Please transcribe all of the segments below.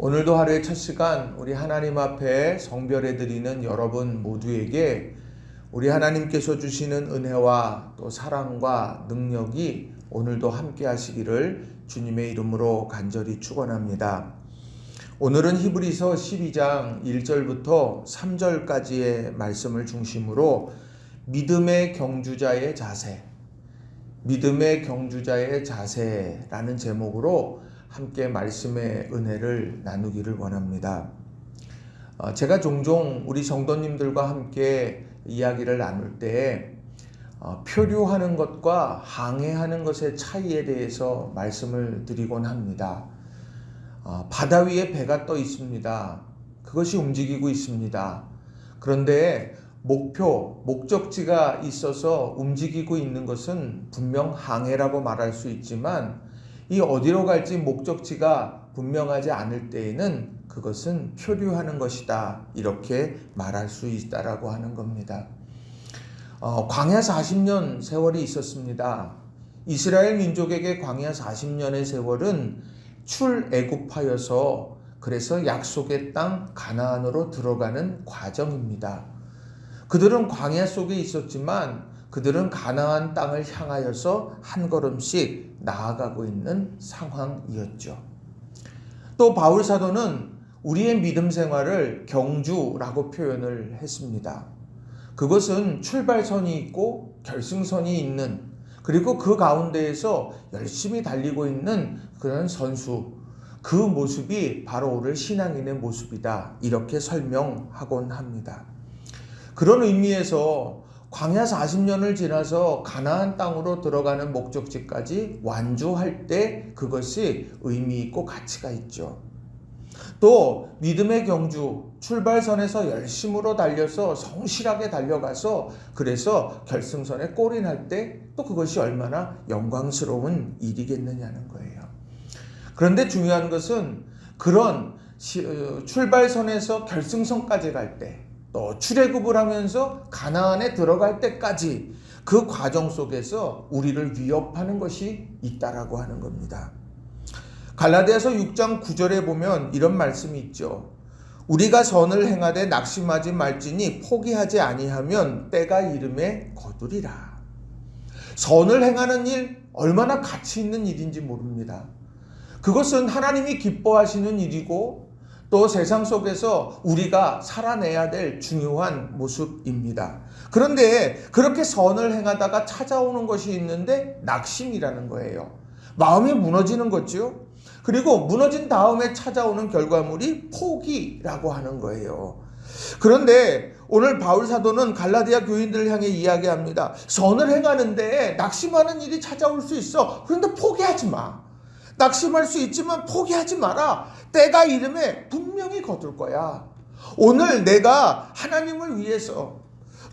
오늘도 하루의 첫 시간 우리 하나님 앞에 성별해 드리는 여러분 모두에게 우리 하나님께서 주시는 은혜와 또 사랑과 능력이 오늘도 함께 하시기를 주님의 이름으로 간절히 축원합니다. 오늘은 히브리서 12장 1절부터 3절까지의 말씀을 중심으로 믿음의 경주자의 자세, 믿음의 경주자의 자세라는 제목으로 함께 말씀의 은혜를 나누기를 원합니다. 어, 제가 종종 우리 성도님들과 함께 이야기를 나눌 때 어, 표류하는 것과 항해하는 것의 차이에 대해서 말씀을 드리곤 합니다. 어, 바다 위에 배가 떠 있습니다. 그것이 움직이고 있습니다. 그런데 목표, 목적지가 있어서 움직이고 있는 것은 분명 항해라고 말할 수 있지만 이 어디로 갈지 목적지가 분명하지 않을 때에는 그것은 표류하는 것이다. 이렇게 말할 수 있다라고 하는 겁니다. 어, 광야 40년 세월이 있었습니다. 이스라엘 민족에게 광야 40년의 세월은 출애굽하여서 그래서 약속의 땅 가나안으로 들어가는 과정입니다. 그들은 광야 속에 있었지만 그들은 가나안 땅을 향하여서 한 걸음씩 나아가고 있는 상황이었죠. 또 바울 사도는 우리의 믿음 생활을 경주라고 표현을 했습니다. 그것은 출발선이 있고 결승선이 있는 그리고 그 가운데에서 열심히 달리고 있는 그런 선수 그 모습이 바로 오늘 신앙인의 모습이다. 이렇게 설명하곤 합니다. 그런 의미에서 광야 40년을 지나서 가나안 땅으로 들어가는 목적지까지 완주할 때 그것이 의미 있고 가치가 있죠. 또 믿음의 경주 출발선에서 열심으로 달려서 성실하게 달려가서 그래서 결승선에 골이 날 때 또 그것이 얼마나 영광스러운 일이겠느냐는 거예요. 그런데 중요한 것은 그런 출발선에서 결승선까지 갈 때 또 출애굽을 하면서 가나안에 들어갈 때까지 그 과정 속에서 우리를 위협하는 것이 있다라고 하는 겁니다. 갈라디아서 6장 9절에 보면 이런 말씀이 있죠. 우리가 선을 행하되 낙심하지 말지니 포기하지 아니하면 때가 이름에 거두리라. 선을 행하는 일 얼마나 가치 있는 일인지 모릅니다. 그것은 하나님이 기뻐하시는 일이고 또 세상 속에서 우리가 살아내야 될 중요한 모습입니다. 그런데 그렇게 선을 행하다가 찾아오는 것이 있는데 낙심이라는 거예요. 마음이 무너지는 거죠. 그리고 무너진 다음에 찾아오는 결과물이 포기라고 하는 거예요. 그런데 오늘 바울 사도는 갈라디아 교인들을 향해 이야기합니다. 선을 행하는데 낙심하는 일이 찾아올 수 있어. 그런데 포기하지 마. 낙심할 수 있지만 포기하지 마라. 때가 이름에 분명히 거둘 거야. 오늘 내가 하나님을 위해서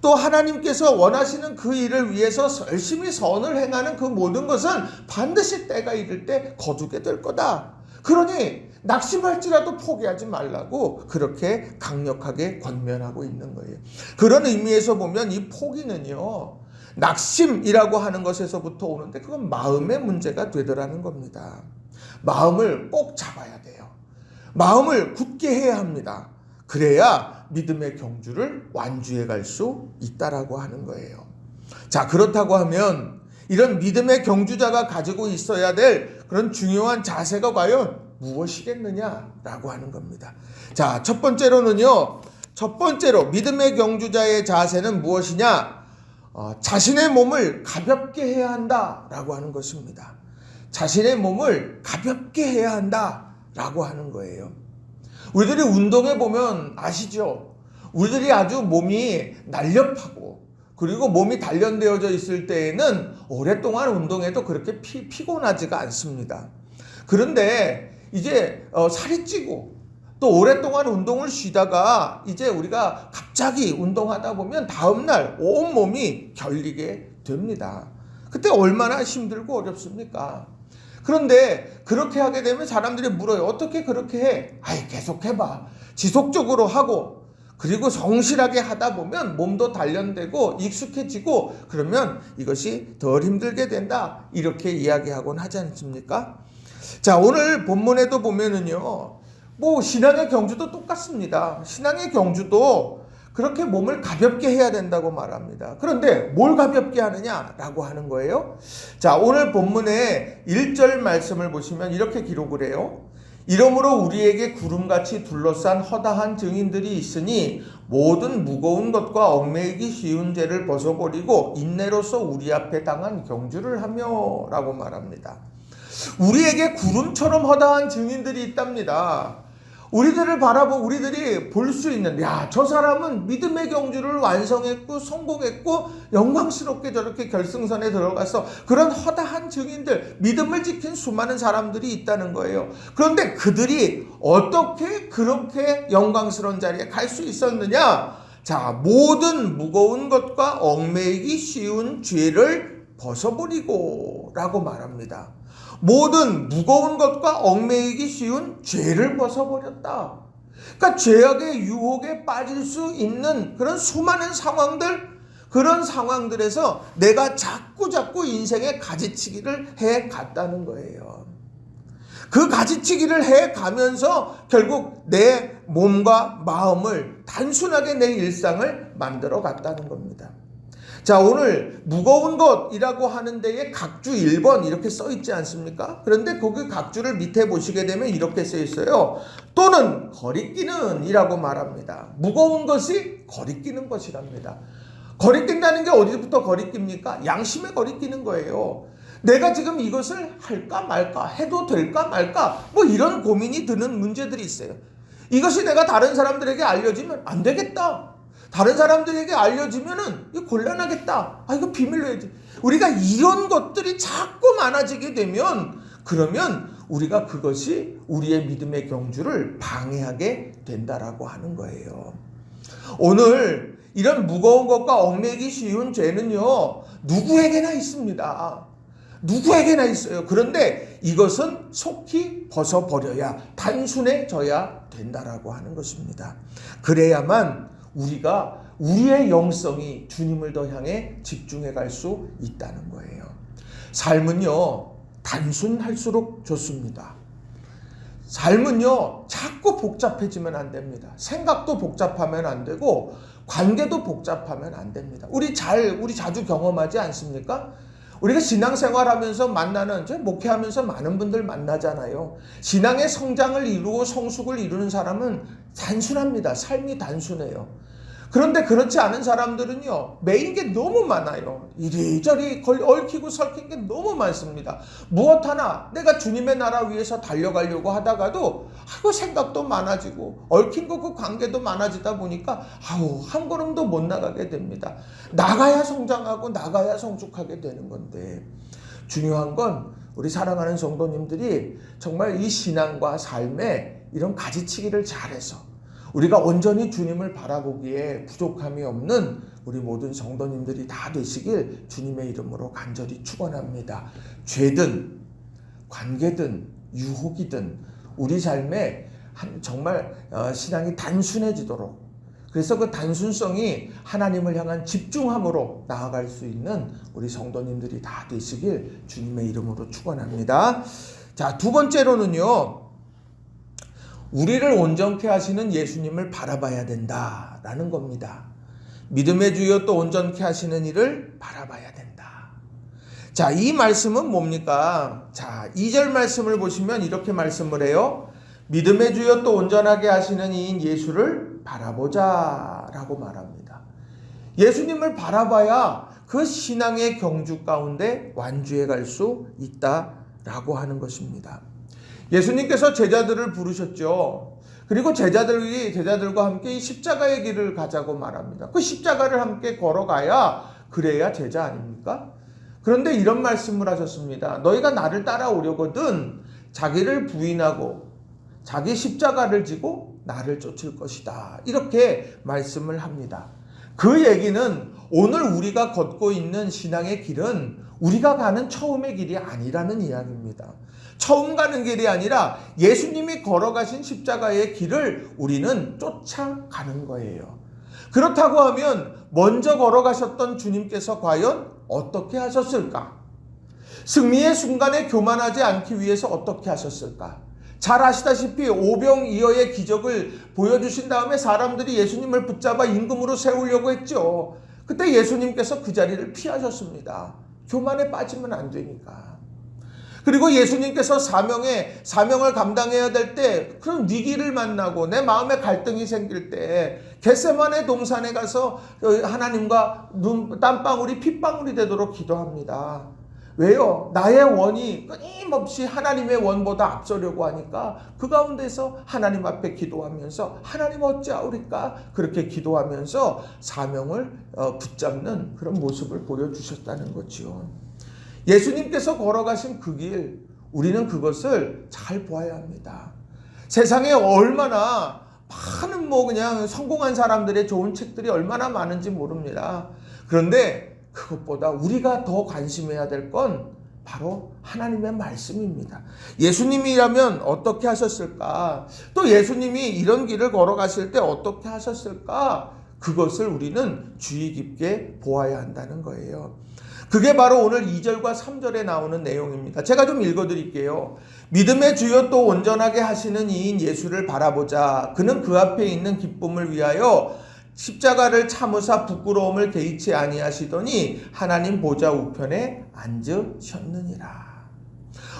또 하나님께서 원하시는 그 일을 위해서 열심히 선을 행하는 그 모든 것은 반드시 때가 이를 때 거두게 될 거다. 그러니 낙심할지라도 포기하지 말라고 그렇게 강력하게 권면하고 있는 거예요. 그런 의미에서 보면 이 포기는요, 낙심이라고 하는 것에서부터 오는데 그건 마음의 문제가 되더라는 겁니다. 마음을 꼭 잡아야 돼요. 마음을 굳게 해야 합니다. 그래야 믿음의 경주를 완주해 갈 수 있다라고 하는 거예요. 자, 그렇다고 하면 이런 믿음의 경주자가 가지고 있어야 될 그런 중요한 자세가 과연 무엇이겠느냐라고 하는 겁니다. 자, 첫 번째로는요. 첫 번째로 믿음의 경주자의 자세는 무엇이냐? 어, 자신의 몸을 가볍게 해야 한다라고 하는 것입니다. 자신의 몸을 가볍게 해야 한다라고 하는 거예요. 우리들이 운동해 보면 아시죠? 우리들이 아주 몸이 날렵하고 그리고 몸이 단련되어져 있을 때에는 오랫동안 운동해도 그렇게 피, 피곤하지가 않습니다. 그런데 이제 어, 살이 찌고 또 오랫동안 운동을 쉬다가 이제 우리가 갑자기 운동하다 보면 다음날 온몸이 결리게 됩니다. 그때 얼마나 힘들고 어렵습니까? 그런데 그렇게 하게 되면 사람들이 물어요. 어떻게 그렇게 해? 아이, 계속 해봐. 지속적으로 하고, 그리고 성실하게 하다 보면 몸도 단련되고 익숙해지고, 그러면 이것이 덜 힘들게 된다. 이렇게 이야기하곤 하지 않습니까? 자, 오늘 본문에도 보면은요, 뭐 신앙의 경주도 똑같습니다. 신앙의 경주도 그렇게 몸을 가볍게 해야 된다고 말합니다. 그런데 뭘 가볍게 하느냐라고 하는 거예요. 자, 오늘 본문의 1절 말씀을 보시면 이렇게 기록을 해요. 이러므로 우리에게 구름같이 둘러싼 허다한 증인들이 있으니 모든 무거운 것과 얽매이기 쉬운 죄를 벗어버리고 인내로서 우리 앞에 당한 경주를 하며 라고 말합니다. 우리에게 구름처럼 허다한 증인들이 있답니다. 우리들을 바라보고 우리들이 볼 수 있는 야 저 사람은 믿음의 경주를 완성했고 성공했고 영광스럽게 저렇게 결승선에 들어가서 그런 허다한 증인들 믿음을 지킨 수많은 사람들이 있다는 거예요. 그런데 그들이 어떻게 그렇게 영광스러운 자리에 갈 수 있었느냐? 자 모든 무거운 것과 얽매이기 쉬운 죄를 벗어버리고 라고 말합니다. 모든 무거운 것과 얽매이기 쉬운 죄를 벗어버렸다. 그러니까 죄악의 유혹에 빠질 수 있는 그런 수많은 상황들, 그런 상황들에서 내가 자꾸 자꾸 인생의 가지치기를 해 갔다는 거예요. 그 가지치기를 해 가면서 결국 내 몸과 마음을 단순하게 내 일상을 만들어 갔다는 겁니다. 자, 오늘 무거운 것이라고 하는 데에 각주 1번 이렇게 써 있지 않습니까? 그런데 거기 각주를 밑에 보시게 되면 이렇게 써 있어요. 또는 거리끼는 이라고 말합니다. 무거운 것이 거리끼는 것이랍니다. 거리낀다는 게 어디부터 거리낍니까? 양심에 거리끼는 거예요. 내가 지금 이것을 할까 말까, 해도 될까 말까, 뭐 이런 고민이 드는 문제들이 있어요. 이것이 내가 다른 사람들에게 알려지면 안 되겠다. 다른 사람들에게 알려지면은 이거 곤란하겠다. 아, 이거 비밀로 해야지. 우리가 이런 것들이 자꾸 많아지게 되면 그러면 우리가 그것이 우리의 믿음의 경주를 방해하게 된다라고 하는 거예요. 오늘 이런 무거운 것과 얽매기 쉬운 죄는요, 누구에게나 있습니다. 누구에게나 있어요. 그런데 이것은 속히 벗어버려야 단순해져야 된다라고 하는 것입니다. 그래야만 우리가 우리의 영성이 주님을 더 향해 집중해 갈 수 있다는 거예요. 삶은요, 단순할수록 좋습니다. 삶은요, 자꾸 복잡해지면 안 됩니다. 생각도 복잡하면 안 되고, 관계도 복잡하면 안 됩니다. 우리 잘, 우리 자주 경험하지 않습니까? 우리가 신앙생활 하면서 만나는, 저 목회하면서 많은 분들 만나잖아요. 신앙의 성장을 이루고 성숙을 이루는 사람은 단순합니다. 삶이 단순해요. 그런데 그렇지 않은 사람들은요, 메인 게 너무 많아요. 이리저리 걸, 얽히고 설킨 게 너무 많습니다. 무엇 하나 내가 주님의 나라 위해서 달려가려고 하다가도, 아이고, 생각도 많아지고, 얽힌 거그 관계도 많아지다 보니까, 아우, 한 걸음도 못 나가게 됩니다. 나가야 성장하고, 나가야 성숙하게 되는 건데, 중요한 건 우리 사랑하는 성도님들이 정말 이 신앙과 삶에 이런 가지치기를 잘해서, 우리가 온전히 주님을 바라보기에 부족함이 없는 우리 모든 성도님들이 다 되시길 주님의 이름으로 간절히 축원합니다. 죄든 관계든 유혹이든 우리 삶에 한 정말 어, 신앙이 단순해지도록 그래서 그 단순성이 하나님을 향한 집중함으로 나아갈 수 있는 우리 성도님들이 다 되시길 주님의 이름으로 축원합니다. 자, 두 번째로는요. 우리를 온전케 하시는 예수님을 바라봐야 된다라는 겁니다. 믿음의 주여 또 온전케 하시는 이를 바라봐야 된다. 자, 이 말씀은 뭡니까? 자, 2절 말씀을 보시면 이렇게 말씀을 해요. 믿음의 주여 또 온전하게 하시는 이인 예수를 바라보자 라고 말합니다. 예수님을 바라봐야 그 신앙의 경주 가운데 완주해 갈 수 있다 라고 하는 것입니다. 예수님께서 제자들을 부르셨죠. 그리고 제자들이 제자들과 함께 이 십자가의 길을 가자고 말합니다. 그 십자가를 함께 걸어가야 그래야 제자 아닙니까? 그런데 이런 말씀을 하셨습니다. 너희가 나를 따라오려거든 자기를 부인하고 자기 십자가를 지고 나를 쫓을 것이다. 이렇게 말씀을 합니다. 그 얘기는 오늘 우리가 걷고 있는 신앙의 길은 우리가 가는 처음의 길이 아니라는 이야기입니다. 처음 가는 길이 아니라 예수님이 걸어가신 십자가의 길을 우리는 쫓아가는 거예요. 그렇다고 하면 먼저 걸어가셨던 주님께서 과연 어떻게 하셨을까? 승리의 순간에 교만하지 않기 위해서 어떻게 하셨을까? 잘 아시다시피 오병이어의 기적을 보여주신 다음에 사람들이 예수님을 붙잡아 임금으로 세우려고 했죠. 그때 예수님께서 그 자리를 피하셨습니다. 교만에 빠지면 안 되니까. 그리고 예수님께서 사명에 사명을 감당해야 될 때 그런 위기를 만나고 내 마음에 갈등이 생길 때 겟세만의 동산에 가서 하나님과 눈 땀방울이 핏방울이 되도록 기도합니다. 왜요? 나의 원이 끊임없이 하나님의 원보다 앞서려고 하니까 그 가운데서 하나님 앞에 기도하면서 하나님 어찌하오리까 그렇게 기도하면서 사명을 어, 붙잡는 그런 모습을 보여주셨다는 거지요. 예수님께서 걸어가신 그 길, 우리는 그것을 잘 보아야 합니다. 세상에 얼마나 많은 뭐 그냥 성공한 사람들의 좋은 책들이 얼마나 많은지 모릅니다. 그런데 그것보다 우리가 더 관심해야 될 건 바로 하나님의 말씀입니다. 예수님이라면 어떻게 하셨을까? 또 예수님이 이런 길을 걸어가실 때 어떻게 하셨을까? 그것을 우리는 주의 깊게 보아야 한다는 거예요. 그게 바로 오늘 2절과 3절에 나오는 내용입니다. 제가 좀 읽어 드릴게요. 믿음의 주여 또 온전하게 하시는 이인 예수를 바라보자. 그는 그 앞에 있는 기쁨을 위하여 십자가를 참으사 부끄러움을 개의치 아니하시더니 하나님 보좌 우편에 앉으셨느니라.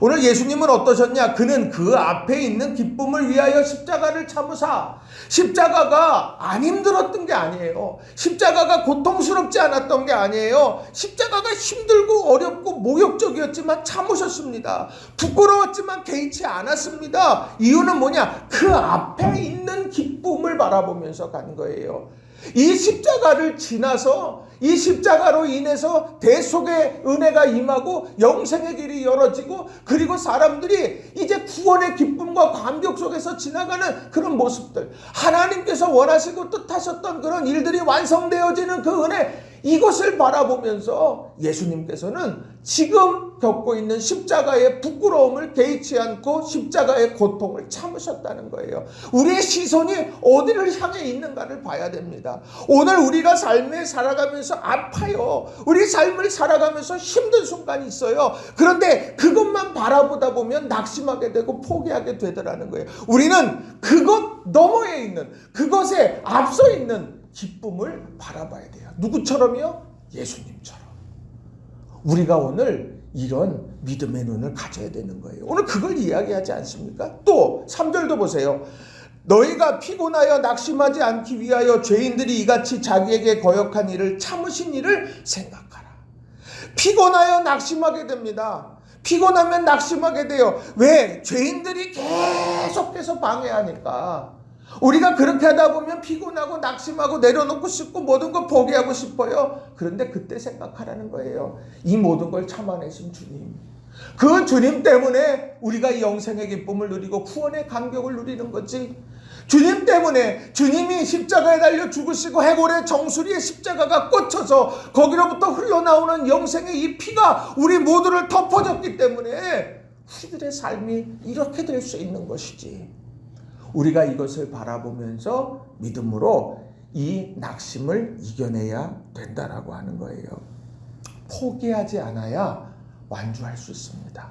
오늘 예수님은 어떠셨냐? 그는 그 앞에 있는 기쁨을 위하여 십자가를 참으사 십자가가 안 힘들었던 게 아니에요. 십자가가 고통스럽지 않았던 게 아니에요. 십자가가 힘들고 어렵고 모욕적이었지만 참으셨습니다. 부끄러웠지만 개의치 않았습니다. 이유는 뭐냐? 그 앞에 있는 기쁨을 바라보면서 간 거예요. 이 십자가를 지나서 이 십자가로 인해서 대속의 은혜가 임하고 영생의 길이 열어지고 그리고 사람들이 이제 구원의 기쁨과 감격 속에서 지나가는 그런 모습들 하나님께서 원하시고 뜻하셨던 그런 일들이 완성되어지는 그 은혜 이것을 바라보면서 예수님께서는 지금 겪고 있는 십자가의 부끄러움을 개의치 않고 십자가의 고통을 참으셨다는 거예요. 우리의 시선이 어디를 향해 있는가를 봐야 됩니다. 오늘 우리가 삶에 살아가면서 아파요. 우리 삶을 살아가면서 힘든 순간이 있어요. 그런데 그것만 바라보다 보면 낙심하게 되고 포기하게 되더라는 거예요. 우리는 그것 너머에 있는 그것에 앞서 있는 기쁨을 바라봐야 돼요. 누구처럼요? 예수님처럼. 우리가 오늘 이런 믿음의 눈을 가져야 되는 거예요. 오늘 그걸 이야기하지 않습니까? 또 3절도 보세요. 너희가 피곤하여 낙심하지 않기 위하여 죄인들이 이같이 자기에게 거역한 일을 참으신 일을 생각하라. 피곤하여 낙심하게 됩니다. 피곤하면 낙심하게 돼요. 왜? 죄인들이 계속해서 방해하니까. 우리가 그렇게 하다 보면 피곤하고 낙심하고 내려놓고 싶고 모든 걸 포기하고 싶어요. 그런데 그때 생각하라는 거예요. 이 모든 걸 참아내신 주님. 그 주님 때문에 우리가 이 영생의 기쁨을 누리고 구원의 감격을 누리는 거지. 주님 때문에 주님이 십자가에 달려 죽으시고 해골의 정수리에 십자가가 꽂혀서 거기로부터 흘러나오는 영생의 이 피가 우리 모두를 덮어줬기 때문에 우리들의 삶이 이렇게 될 수 있는 것이지. 우리가 이것을 바라보면서 믿음으로 이 낙심을 이겨내야 된다라고 하는 거예요. 포기하지 않아야 완주할 수 있습니다.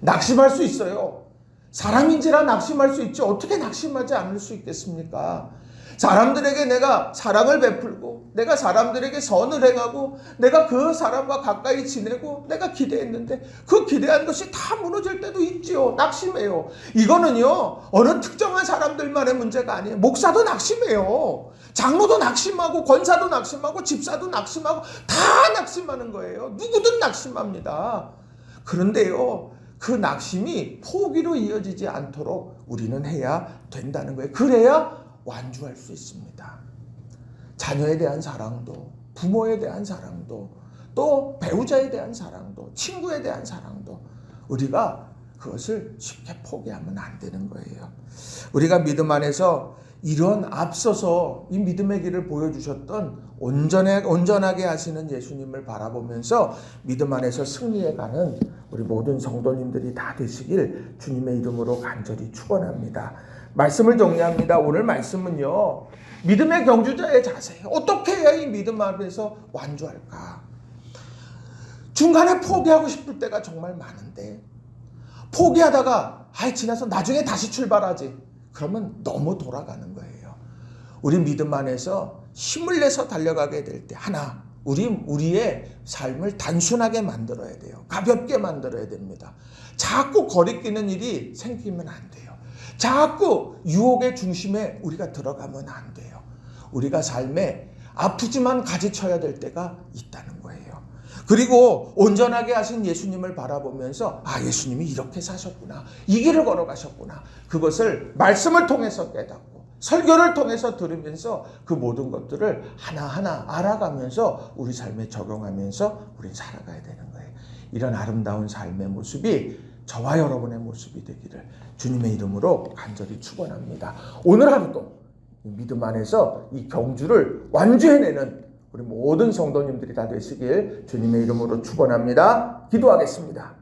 낙심할 수 있어요. 사람인지라 낙심할 수 있지 어떻게 낙심하지 않을 수 있겠습니까? 사람들에게 내가 사랑을 베풀고 내가 사람들에게 선을 행하고 내가 그 사람과 가까이 지내고 내가 기대했는데 그 기대한 것이 다 무너질 때도 있지요. 낙심해요. 이거는요. 어느 특정한 사람들만의 문제가 아니에요. 목사도 낙심해요. 장로도 낙심하고 권사도 낙심하고 집사도 낙심하고 다 낙심하는 거예요. 누구든 낙심합니다. 그런데요. 그 낙심이 포기로 이어지지 않도록 우리는 해야 된다는 거예요. 그래야 완주할 수 있습니다. 자녀에 대한 사랑도, 부모에 대한 사랑도, 또 배우자에 대한 사랑도, 친구에 대한 사랑도 우리가 그것을 쉽게 포기하면 안 되는 거예요. 우리가 믿음 안에서 이런 앞서서 이 믿음의 길을 보여주셨던 온전해, 온전하게 하시는 예수님을 바라보면서 믿음 안에서 승리해가는 우리 모든 성도님들이 다 되시길 주님의 이름으로 간절히 축원합니다. 말씀을 정리합니다. 오늘 말씀은요. 믿음의 경주자의 자세. 어떻게 해야 이 믿음 앞에서 완주할까? 중간에 포기하고 싶을 때가 정말 많은데 포기하다가 아이 지나서 나중에 다시 출발하지. 그러면 너무 돌아가는 거예요. 우리 믿음 안에서 힘을 내서 달려가게 될 때 하나 우리 우리의 삶을 단순하게 만들어야 돼요. 가볍게 만들어야 됩니다. 자꾸 거리끼는 일이 생기면 안 돼요. 자꾸 유혹의 중심에 우리가 들어가면 안 돼요. 우리가 삶에 아프지만 가지쳐야 될 때가 있다는 거예요. 그리고 온전하게 하신 예수님을 바라보면서 아 예수님이 이렇게 사셨구나 이 길을 걸어가셨구나 그것을 말씀을 통해서 깨닫고 설교를 통해서 들으면서 그 모든 것들을 하나하나 알아가면서 우리 삶에 적용하면서 우린 살아가야 되는 거예요. 이런 아름다운 삶의 모습이 저와 여러분의 모습이 되기를 주님의 이름으로 간절히 축원합니다. 오늘 하루도 믿음 안에서 이 경주를 완주해내는 우리 모든 성도님들이 다 되시길 주님의 이름으로 축원합니다. 기도하겠습니다.